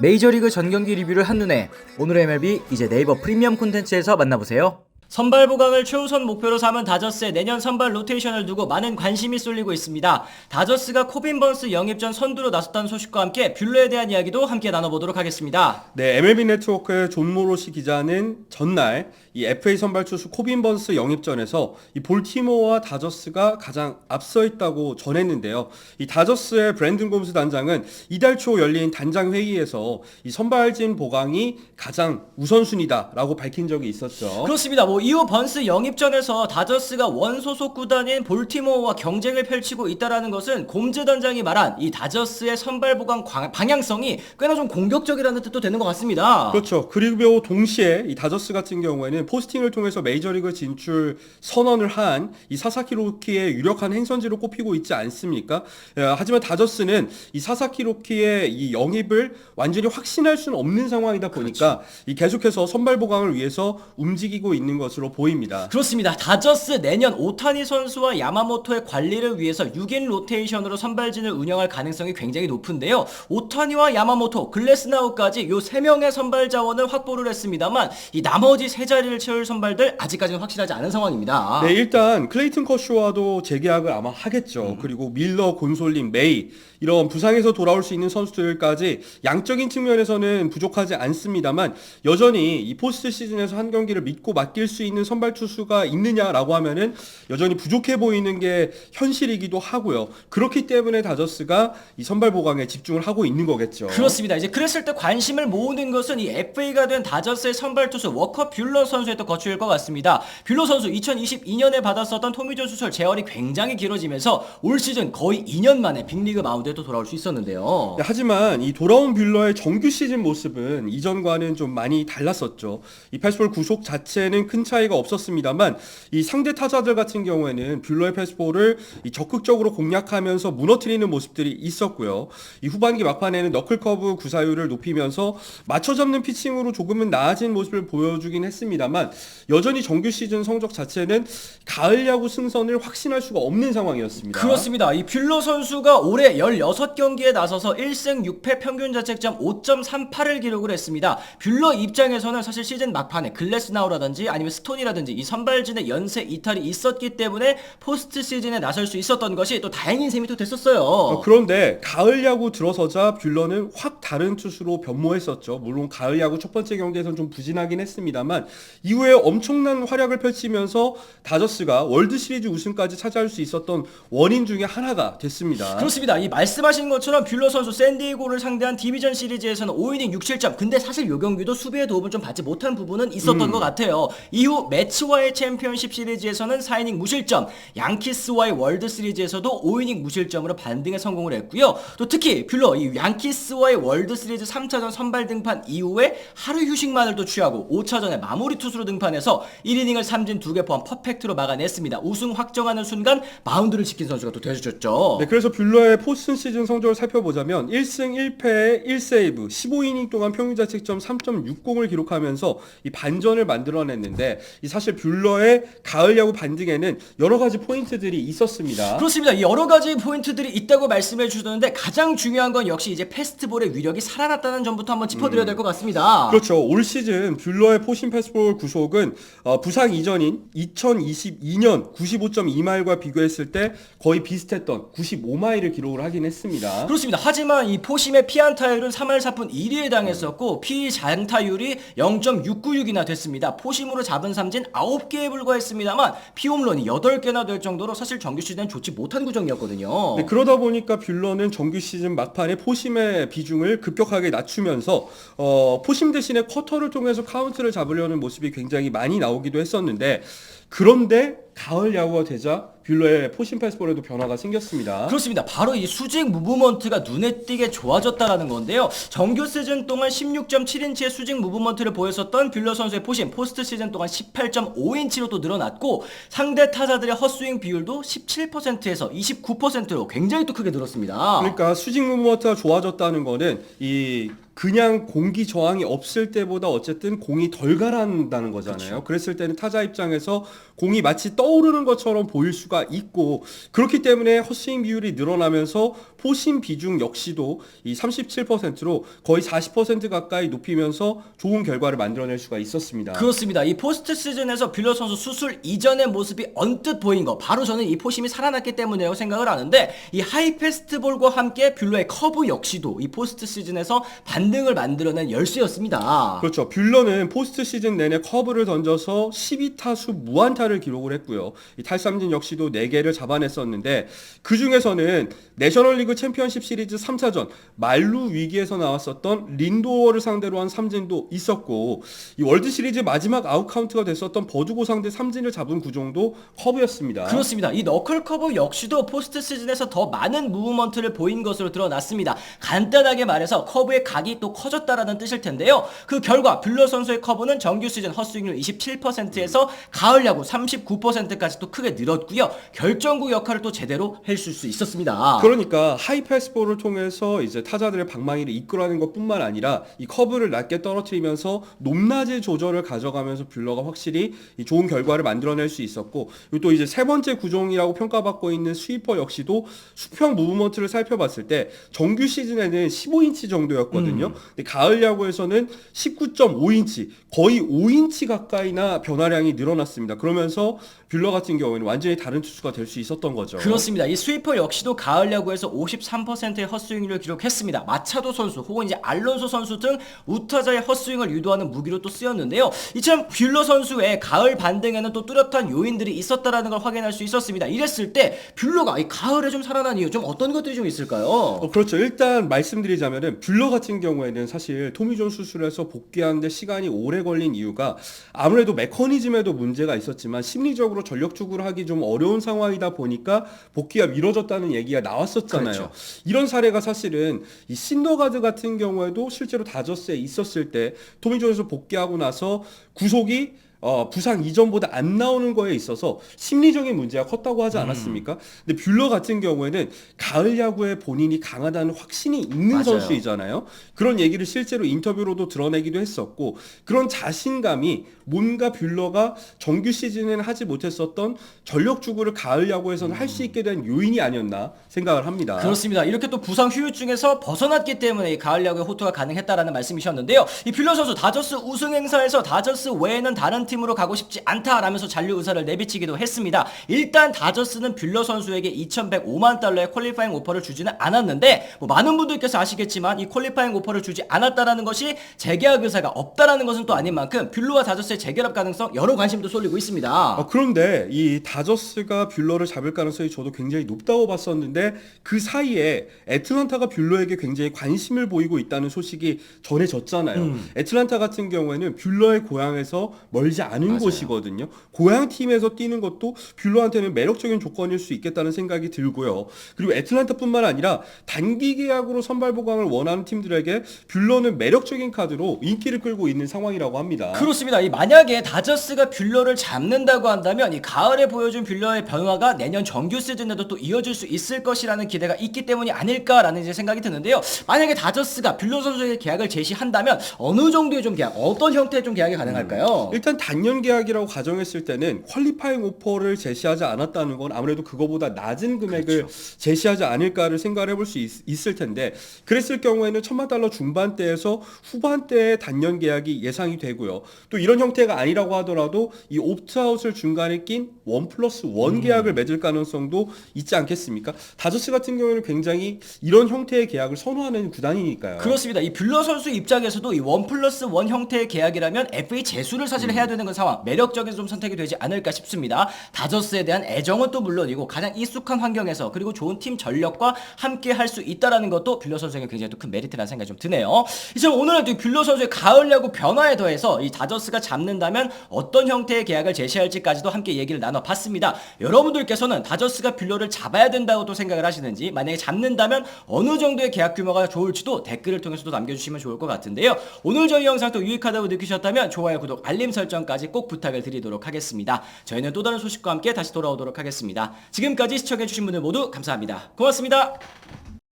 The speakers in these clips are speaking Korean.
메이저리그 전경기 리뷰를 한눈에 오늘의 MLB 이제 네이버 프리미엄 콘텐츠에서 만나보세요. 선발 보강을 최우선 목표로 삼은 다저스의 내년 선발 로테이션을 두고 많은 관심이 쏠리고 있습니다. 다저스가 코빈 번스 영입 전 선두로 나섰다는 소식과 함께 뷰러에 대한 이야기도 함께 나눠보도록 하겠습니다. 네, MLB 네트워크의 존 모로시 기자는 전날 이 FA 선발 투수 코빈 번스 영입전에서 이 볼티모어와 다저스가 가장 앞서 있다고 전했는데요. 이 다저스의 브랜든 곰스 단장은 이달 초 열린 단장 회의에서 이 선발진 보강이 가장 우선순위다라고 밝힌 적이 있었죠. 그렇습니다. 뭐 이후 번스 영입전에서 다저스가 원 소속 구단인 볼티모어와 경쟁을 펼치고 있다라는 것은 곰즈 단장이 말한 이 다저스의 선발 보강 광- 방향성이 꽤나 좀 공격적이라는 뜻도 되는 것 같습니다. 그렇죠. 그리고 동시에 이 다저스 같은 경우에는 포스팅을 통해서 메이저리그 진출 선언을 한 이 사사키 로키의 유력한 행선지로 꼽히고 있지 않습니까? 예, 하지만 다저스는 이 사사키 로키의 이 영입을 완전히 확신할 수는 없는 상황이다 보니까 이 계속해서 선발 보강을 위해서 움직이고 있는 것 으로 보입니다. 그렇습니다. 다저스 내년 오타니 선수와 야마모토의 관리를 위해서 6인 로테이션으로 선발진을 운영할 가능성이 굉장히 높은데요. 오타니와 야마모토, 글래스나우까지 이세 명의 선발 자원을 확보를 했습니다만 이 나머지 세 자리를 채울 선발들 아직까지는 확실하지 않은 상황입니다. 네, 일단 클레이튼 커쇼와도 재계약을 아마 하겠죠. 그리고 밀러, 곤솔린, 메이 이런 부상에서 돌아올 수 있는 선수들까지 양적인 측면에서는 부족하지 않습니다만 여전히 이 포스트 시즌에서 한 경기를 믿고 맡길 수 있는 선발 투수가 있느냐라고 하면은 여전히 부족해 보이는 게 현실이기도 하고요. 그렇기 때문에 다저스가 이 선발 보강에 집중을 하고 있는 거겠죠. 그렇습니다. 이제 그랬을 때 관심을 모으는 것은 이 FA가 된 다저스의 선발 투수 워커 뷰러 선수의 또 거취일 것 같습니다. 뷰러 선수 2022년에 받았었던 토미존 수술 재활이 굉장히 길어지면서 올 시즌 거의 2년 만에 빅리그 마운드에 또 돌아올 수 있었는데요. 네, 하지만 이 돌아온 뷰러의 정규 시즌 모습은 이전과는 좀 많이 달랐었죠. 이 패스볼 구속 자체는 큰 차이가 없었습니다만 이 상대 타자들 같은 경우에는 뷰러의 패스볼을 이 적극적으로 공략하면서 무너뜨리는 모습들이 있었고요. 이 후반기 막판에는 너클 커브 구사율을 높이면서 맞춰 잡는 피칭으로 조금은 나아진 모습을 보여주긴 했습니다만 여전히 정규 시즌 성적 자체는 가을 야구 승선을 확신할 수가 없는 상황이었습니다. 그렇습니다. 이 뷰러 선수가 올해 16경기에 나서서 1승 6패 평균 자책점 5.38을 기록을 했습니다. 뷰러 입장에서는 사실 시즌 막판에 글래스나우라든지 아니면 스톤이라든지 이 선발진의 연쇄 이탈이 있었기 때문에 포스트 시즌에 나설 수 있었던 것이 또 다행인 셈이 또 됐었어요. 어, 그런데 가을 야구 들어서자 뷰러는 확 다른 투수로 변모했었죠. 물론 가을 야구 첫 번째 경기에선 좀 부진하긴 했습니다만 이후에 엄청난 활약을 펼치면서 다저스가 월드 시리즈 우승까지 차지할 수 있었던 원인 중에 하나가 됐습니다. 그렇습니다. 이 말씀하신 것처럼 뷰러 선수 샌디에고를 상대한 디비전 시리즈에서는 5이닝 6실점. 근데 사실 요 경기도 수비의 도움을 좀 받지 못한 부분은 있었던 것 같아요. 이후 매츠와의 챔피언십 시리즈에서는 4이닝 무실점, 양키스와의 월드 시리즈에서도 5이닝 무실점으로 반등에 성공을 했고요. 또 특히 뷰러 이 양키스와의 월드 시리즈 3차전 선발 등판 이후에 하루 휴식만을 또 취하고 5차전에 마무리 투수로 등판해서 1이닝을 삼진 2개 포함 퍼펙트로 막아냈습니다. 우승 확정하는 순간 마운드를 지킨 선수가 또 되어줬죠. 네, 그래서 뷰러의 포스트 시즌 성적을 살펴보자면 1승 1패 1세이브 15이닝 동안 평균 자책점 3.60을 기록하면서 이 반전을 만들어냈는데 이 사실 뷰러의 가을 야구 반등에는 여러 가지 포인트들이 있었습니다. 그렇습니다. 이 여러 가지 포인트들이 있다고 말씀해 주셨는데 가장 중요한 건 역시 이제 페스트볼의 위력이 살아났다는 점부터 한번 짚어드려야 될 것 같습니다. 그렇죠. 올 시즌 뷰러의 포신 패스볼 구속은 어, 부상 이전인 2022년 95.2마일과 비교했을 때 거의 비슷했던 95마일을 기록을 하긴 했습니다. 그렇습니다. 하지만 이 포심의 피안타율은 3할 4푼 1위에 당했었고 피장타율이 0.696이나 됐습니다. 포심으로 잡은 삼진 9개에 불과했습니다만 피홈런이 8개나 될 정도로 사실 정규 시즌은 좋지 못한 구정이었거든요. 네, 그러다 보니까 뷰러는 정규 시즌 막판에 포심의 비중을 급격하게 낮추면서 어, 포심 대신에 쿼터를 통해서 카운트를 잡으려는 모습이 굉장히 많이 나오기도 했었는데 그런데 가을 야구가 되자 뷰러의 포심 패스볼에도 변화가 생겼습니다. 그렇습니다. 바로 이 수직 무브먼트가 눈에 띄게 좋아졌다라는 건데요. 정규 시즌 동안 16.7인치의 수직 무브먼트를 보였었던 뷰러 선수의 포심 포스트 시즌 동안 18.5인치로 또 늘어났고 상대 타자들의 헛스윙 비율도 17%에서 29%로 굉장히 또 크게 늘었습니다. 그러니까 수직 무브먼트가 좋아졌다는 거는 이 그냥 공기 저항이 없을 때보다 어쨌든 공이 덜 가라앉는다는 거잖아요. 그랬을 때는 타자 입장에서 공이 마치 떠오르는 것처럼 보일 수가 있고 그렇기 때문에 헛스윙 비율이 늘어나면서 포심 비중 역시도 이 37%로 거의 40% 가까이 높이면서 좋은 결과를 만들어낼 수가 있었습니다. 그렇습니다. 이 포스트 시즌에서 뷰러 선수 수술 이전의 모습이 언뜻 보인 거 바로 저는 이 포심이 살아났기 때문이라고 생각을 하는데 이 하이 패스트볼과 함께 뷰러의 커브 역시도 이 포스트 시즌에서 반 등을 만들어낸 열쇠였습니다. 그렇죠. 뷰러는 포스트 시즌 내내 커브를 던져서 12타수 무안타를 기록을 했고요. 이 탈삼진 역시도 4개를 잡아냈었는데 그 중에서는 내셔널리그 챔피언십 시리즈 3차전 말루 위기에서 나왔었던 린도어를 상대로 한 삼진도 있었고 이 월드 시리즈 마지막 아웃카운트가 됐었던 버두고 상대 삼진을 잡은 구종도 커브였습니다. 그렇습니다. 이 너클 커브 역시도 포스트 시즌에서 더 많은 무브먼트를 보인 것으로 드러났습니다. 간단하게 말해서 커브의 각이 또 커졌다라는 뜻일 텐데요. 그 결과 뷰러 선수의 커브는 정규 시즌 헛스윙률 27%에서 가을 야구 39%까지 또 크게 늘었고요. 결정구 역할을 또 제대로 해줄 수 있었습니다. 그러니까 하이 패스볼을 통해서 이제 타자들의 방망이를 이끌어내는 것뿐만 아니라 이 커브를 낮게 떨어뜨리면서 높낮이 조절을 가져가면서 뷰러가 확실히 이 좋은 결과를 만들어낼 수 있었고 그리고 또 이제 세 번째 구종이라고 평가받고 있는 스위퍼 역시도 수평 무브먼트를 살펴봤을 때 정규 시즌에는 15인치 정도였거든요. 근데 가을 야구에서는 19.5인치 거의 5인치 가까이나 변화량이 늘어났습니다. 그러면서 뷰러 같은 경우에는 완전히 다른 투수가 될 수 있었던 거죠. 그렇습니다. 이 스위퍼 역시도 가을 야구에서 53%의 헛스윙률을 기록했습니다. 마차도 선수 혹은 이제 알론소 선수 등 우타자의 헛스윙을 유도하는 무기로 또 쓰였는데요. 이처럼 뷰러 선수의 가을 반등에는 또 뚜렷한 요인들이 있었다라는 걸 확인할 수 있었습니다. 이랬을 때 뷰러가 이 가을에 좀 살아난 이유 좀 어떤 것들이 좀 있을까요? 어, 그렇죠. 일단 말씀드리자면은 뷰러 같은 경우 에는 사실 토미존 수술에서 복귀하는데 시간이 오래 걸린 이유가 아무래도 메커니즘에도 문제가 있었지만 심리적으로 전력 투구를 하기 좀 어려운 상황이다 보니까 복귀가 미뤄졌다는 얘기가 나왔었잖아요. 그렇죠. 이런 사례가 사실은 이 신더가드 같은 경우에도 실제로 다저스에 있었을 때 토미존에서 복귀하고 나서 구속이 어, 부상 이전보다 안 나오는 거에 있어서 심리적인 문제가 컸다고 음. 하지 않았습니까? 근데 뷰러 같은 경우에는 가을 야구에 본인이 강하다는 확신이 있는 맞아요. 선수이잖아요. 그런 얘기를 실제로 인터뷰로도 드러내기도 했었고 그런 자신감이 뭔가 뷰러가 정규 시즌에는 하지 못했었던 전력 주구를 가을 야구에서는 할 수 있게 된 요인이 아니었나 생각을 합니다. 음. 그렇습니다. 이렇게 또 부상 후유증에서 벗어났기 때문에 이 가을 야구의 호투가 가능했다라는 말씀이셨는데요. 이 뷰러 선수 다저스 우승 행사에서 다저스 외에는 다른 팀으로 가고 싶지 않다라면서 잔류 의사를 내비치기도 했습니다. 일단 다저스는 뷰러 선수에게 2,105만 달러의 퀄리파잉 오퍼를 주지는 않았는데 뭐 많은 분들께서 아시겠지만 이 퀄리파잉 오퍼를 주지 않았다라는 것이 재계약 의사가 없다라는 것은 또 아닌 만큼 뷰러와 다저스의 재결합 가능성 여러 관심도 쏠리고 있습니다. 어, 그런데 이 다저스가 뷰러를 잡을 가능성이 저도 굉장히 높다고 봤었는데 그 사이에 애틀란타가 뷰러에게 굉장히 관심을 보이고 있다는 소식이 전해졌잖아요. 음. 애틀란타 같은 경우에는 뷰러의 고향에서 멀지 않은 맞아요. 곳이거든요. 고향 팀에서 뛰는 것도 뷰러한테는 매력적인 조건일 수 있겠다는 생각이 들고요. 그리고 애틀란타뿐만 아니라 단기 계약으로 선발 보강을 원하는 팀들에게 뷰러는 매력적인 카드로 인기를 끌고 있는 상황이라고 합니다. 그렇습니다. 이 만약에 다저스가 뷰러를 잡는다고 한다면 이 가을에 보여준 뷰러의 변화가 내년 정규 시즌에도 또 이어질 수 있을 것이라는 기대가 있기 때문이 아닐까라는 이제 생각이 드는데요. 만약에 다저스가 뷰러 선수에게 계약을 제시한다면 어느 정도의 좀 계약, 어떤 형태의 좀 계약이 가능할까요? 일단 단년 계약이라고 가정했을 때는 퀄리파잉 오퍼를 제시하지 않았다는 건 아무래도 그거보다 낮은 금액을 제시하지 않을까를 생각을 해볼 수 있, 을 텐데 그랬을 경우에는 천만 달러 중반대에서 후반대의 단년 계약이 예상이 되고요. 또 이런 형태가 아니라고 하더라도 이 옵트아웃을 중간에 낀 원 플러스 원 계약을 맺을 가능성도 있지 않겠습니까? 다저스 같은 경우에는 굉장히 이런 형태의 계약을 선호하는 구단이니까요. 그렇습니다. 이 뷰러 선수 입장에서도 이 원 플러스 원 형태의 계약이라면 FA 재수를 사실 해야 되는 건 상황 매력적인 좀 선택이 되지 않을까 싶습니다. 다저스에 대한 애정은 또 물론이고 가장 익숙한 환경에서 그리고 좋은 팀 전력과 함께 할 수 있다라는 것도 뷰러 선수에게 굉장히 또큰 메리트라는 생각이 좀 드네요. 이제 오늘은 또 뷰러 선수의 가을 야구 변화에 더해서 이 다저스가 잡는다면 어떤 형태의 계약을 제시할지까지도 함께 얘기를 나눠봤습니다. 여러분들께서는 다저스가 뷰러를 잡아야 된다고 또 생각을 하시는지 만약에 잡는다면 어느 정도의 계약 규모가 좋을지도 댓글을 통해서도 남겨주시면 좋을 것 같은데요. 오늘 저희 영상 또 유익하다고 느끼셨다면 좋아요, 구독, 알림 설정 까지 꼭 부탁을 드리도록 하겠습니다. 저희는 또 다른 소식과 함께 다시 돌아오도록 하겠습니다. 지금까지 시청해주신 분들 모두 감사합니다. 고맙습니다.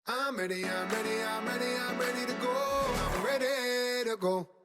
I'm ready, I'm ready, I'm ready, I'm ready to go. I'm ready. go.